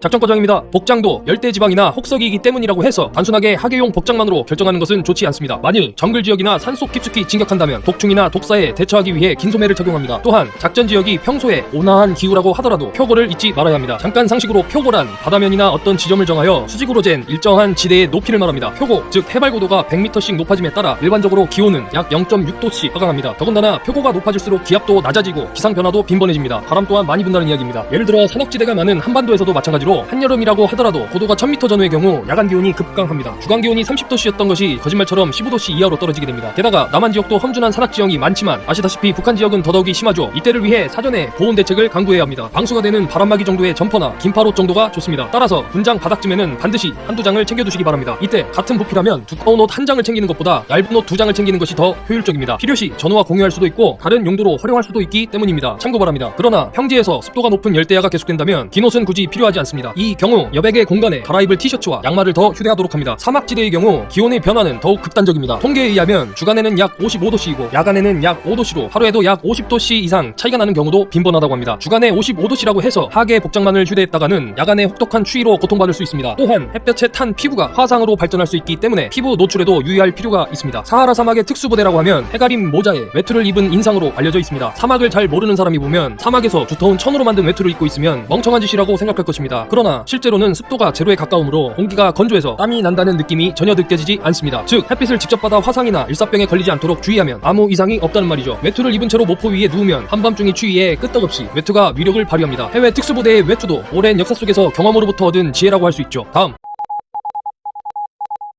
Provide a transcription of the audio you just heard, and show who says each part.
Speaker 1: 작전 과정입니다. 복장도 열대지방이나 혹석이기 때문이라고 해서 단순하게 하계용 복장만으로 결정하는 것은 좋지 않습니다. 만일 정글 지역이나 산속 깊숙이 진격한다면 독충이나 독사에 대처하기 위해 긴 소매를 착용합니다. 또한 작전 지역이 평소에 온화한 기후라고 하더라도 표고를 잊지 말아야 합니다. 잠깐 상식으로 표고란 바다면이나 어떤 지점을 정하여 수직으로 잰 일정한 지대의 높이를 말합니다. 표고 즉 해발 고도가 100m씩 높아짐에 따라 일반적으로 기온은 약 0.6도씩 하강합니다. 더군다나 표고가 높아질수록 기압도 낮아지고 기상 변화도 빈번해집니다. 바람 또한 많이 분다는 이야기입니다. 예를 들어 산악지대가 많은 한반도에서도 마찬가지로 한여름이라고 하더라도 고도가 1000m 전후의 경우 야간 기온이 급강합니다. 주간 기온이 30도씨였던 것이 거짓말처럼 15도씨 이하로 떨어지게 됩니다. 게다가 남한 지역도 험준한 산악 지형이 많지만 아시다시피 북한 지역은 더더욱이 심하죠. 이때를 위해 사전에 보온 대책을 강구해야 합니다. 방수가 되는 바람막이 정도의 점퍼나 긴팔옷 정도가 좋습니다. 따라서 군장 바닥쯤에는 반드시 한두 장을 챙겨두시기 바랍니다. 이때 같은 부피라면 두꺼운 옷 한 장을 챙기는 것보다 얇은 옷 두 장을 챙기는 것이 더 효율적입니다. 필요시 전후와 공유할 수도 있고 다른 용도로 활용할 수도 있기 때문입니다. 참고 바랍니다. 그러나 평지에서 습도가 높은 열대야가 계속된다면 긴 옷은 굳이 필요하지 않습니다. 이 경우 여백의 공간에 갈아입을 티셔츠와 양말을 더 휴대하도록 합니다. 사막지대의 경우 기온의 변화는 더욱 극단적입니다. 통계에 의하면 주간에는 약 55도씨이고 야간에는 약 5도씨로 하루에도 약 50도씨 이상 차이가 나는 경우도 빈번하다고 합니다. 주간에 55도씨라고 해서 하계 복장만을 휴대했다가는 야간에 혹독한 추위로 고통받을 수 있습니다. 또한 햇볕에 탄 피부가 화상으로 발전할 수 있기 때문에 피부 노출에도 유의할 필요가 있습니다. 사하라 사막의 특수부대라고 하면 해가림 모자에 외투를 입은 인상으로 알려져 있습니다. 사막을 잘 모르는 사람이 보면 사막에서 두터운 천으로 만든 외투를 입고 있으면 멍청한 짓이라고 생각할 것입니다. 그러나 실제로는 습도가 제로에 가까우므로 공기가 건조해서 땀이 난다는 느낌이 전혀 느껴지지 않습니다. 즉 햇빛을 직접 받아 화상이나 일사병에 걸리지 않도록 주의하면 아무 이상이 없다는 말이죠. 외투를 입은 채로 모포 위에 누우면 한밤중의 추위에 끄떡없이 외투가 위력을 발휘합니다. 해외 특수부대의 외투도 오랜 역사 속에서 경험으로부터 얻은 지혜라고 할 수 있죠. 다음